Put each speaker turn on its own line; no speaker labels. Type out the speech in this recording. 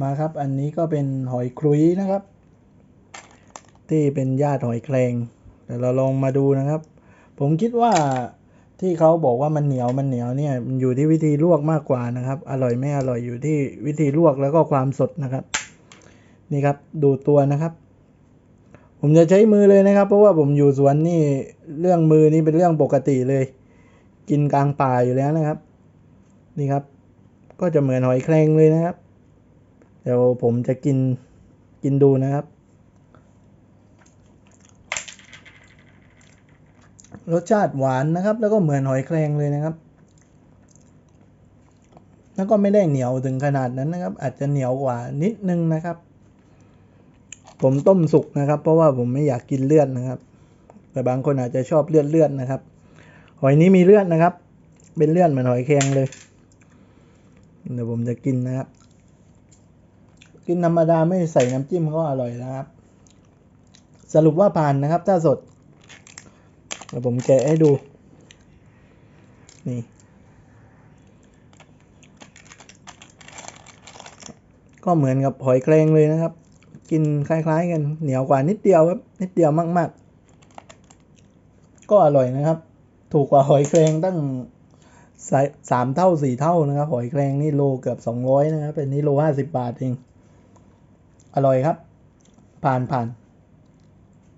มาครับ อันนี้ก็เป็นหอยครุยนะครับ ที่เป็นญาติหอยแครงแต่เราลองมาดูนะครับ ผมคิดว่าที่เขาบอกว่ามันเหนียวมันเหนียวเนี่ยมันอยู่ที่วิธีลวกมากกว่านะครับ อร่อยไม่อร่อยอยู่ที่วิธีลวกแล้วก็ความสดนะครับ นี่ครับดูตัวนะครับ ผมจะใช้มือเลยนะครับ เพราะว่าผมอยู่สวนนี่เรื่องมือนี่เป็นเรื่องปกติเลย กินกลางป่าอยู่แล้วนะครับ นี่ครับ ก็จะเหมือนหอยแครงเลยนะครับ เดี๋ยวผมจะกินกินดูนะครับ รสชาติหวานนะครับ แล้วก็เหมือนหอยแครงเลยนะครับ แล้วก็ไม่ได้เหนียวถึงขนาดนั้นนะครับ อาจจะเหนียวกว่านิดนึงนะครับ ผมต้มสุกนะครับ เพราะว่าผมไม่อยากกินเลือดนะครับ แต่บางคนอาจจะชอบเลือดเลือดนะครับ หอยนี้มีเลือดนะครับ เป็นเลือดเหมือนหอยแครงเลย เดี๋ยวผมจะกินนะครับ กินธรรมดาไม่ใส่น้ำจิ้มก็อร่อยนะครับ สรุปว่าผ่านนะครับ ถ้าสดเดี๋ยวผมแกะให้ดู นี่ ก็เหมือนกับหอยแครงเลยนะครับ กินคล้ายๆ กัน เหนียวกว่านิดเดียวครับ นิดเดียวมาก ๆ ก็อร่อยนะครับ ถูกกว่าหอยแครงตั้งสามเท่าสี่เท่านะครับ หอยแครงนี่โลเกือบสองร้อยนะครับเป็นนี่โลห้าสิบบาทเอง อร่อยครับ ผ่านผ่าน